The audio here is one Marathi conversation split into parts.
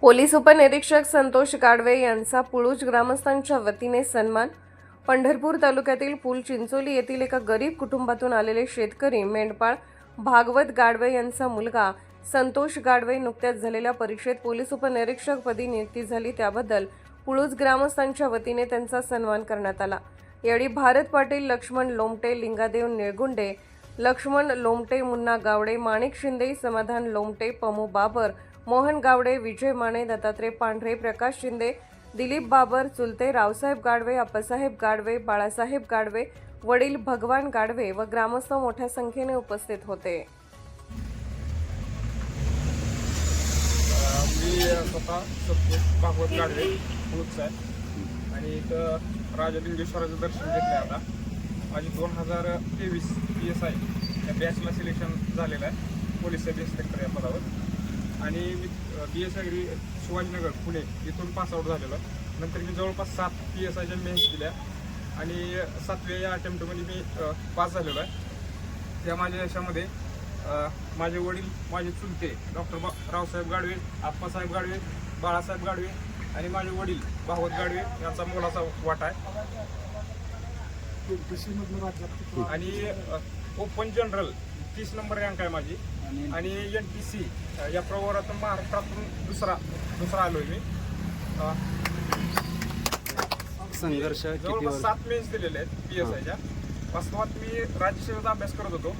पोलीस उपनिरीक्षक संतोष गाडवे यांचा पुळूज ग्रामस्थांच्या वतीने सन्मान. पंढरपूर तालुक्यातील पूल चिंचोली येथील एका गरीब कुटुंबातून आलेले शेतकरी मेंढपाळ भागवत गाडवे यांचा मुलगा संतोष गाडवे नुकत्याच झालेल्या परीक्षेत पोलीस उपनिरीक्षकपदी नियुक्ती झाली. त्याबद्दल पुळूज ग्रामस्थांच्या वतीने त्यांचा सन्मान करण्यात आला. यावेळी भारत पाटील लक्ष्मण लोमटे लिंगादेव निळगुंडे लक्ष्मण लोमटे मुन्ना गावडे माणिक शिंदे समाधान लोमटे पमू बाबर मोहन गावडे विजय माने दत्तात्रय पांढरे प्रकाश शिंदे दिलीप बाबर चुलते रावसाहेब गाडवे अप्पासाहेब गाडवे बाळासाहेब गाडवे वडील भगवान गाडवे व ग्रामस्थ मोठ्या संख्येने उपस्थित होते. मी स्वतः भागवत गाडवे पुलूच आहे आणि एक राजा लिंगेश्वराचं दर्शन घेतलं आहे आता. माझी दोन हजार तेवीस पी एस आय या बॅचला सिलेक्शन झालेलं आहे. पोलीस सब इन्स्पेक्टर या पदावर. आणि मी B S I Shivajinagar Pune इथून पासआउट झालेलो. नंतर मी जवळपास सात पी एस आयच्या मेन्स दिल्या. आणि सातव्या या अटेम्प्टमध्ये मी पास झालेलो आहे. त्या माझ्या यशामध्ये माझे वडील माझे चुलते डॉक्टर बा रावसाहेब गाडवे आप्पासाहेब गाडवे बाळासाहेब गाडवे आणि माझे वडील भागवत गाडवे यांचा मोलाचा वाटा आहे. आणि ओपन जनरल तीस नंबर रँक आहे माझी. आणि एन टी सी या प्रवारातून महाराष्ट्रातून दुसरा दुसरा आलोय मी. संघर्ष किती जवळपास वर्ष? सात मेन्स दिलेले आहेत पी एस आयच्या वास्तवात मी राज्यसेवेचा अभ्यास करत होतो.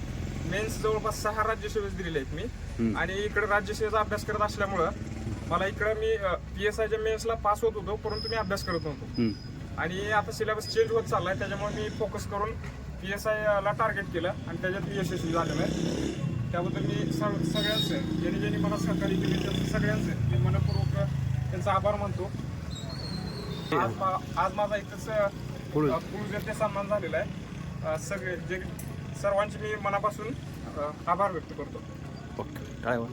मेन्स जवळपास सहा राज्यसेवेच दिलेले आहेत मी. आणि इकडे राज्यसेवेचा अभ्यास करत असल्यामुळं मला इकडे मी पी एस आयच्या मेन्सला पास होत होतो परंतु मी अभ्यास करत नव्हतो. आणि आता सिलेबस चेंज होत चाललाय त्याच्यामुळे मी फोकस करून पी एस आयला टार्गेट केलं आणि त्याच्यात मी यशस्वी झालेलं आहे. त्याबद्दल मी सग सगळ्यांचं ज्यांनी ज्यांनी मला सहकार्य केले त्यांचं सगळ्यांचं मी मनपूर्वक त्यांचा आभार मानतो. आज मा- आज माझा इथंच. पुरुष सन्मान झालेला आहे. सगळे जे सर्वांचे मी मनापासून आभार व्यक्त करतो. ओके. वाजवा.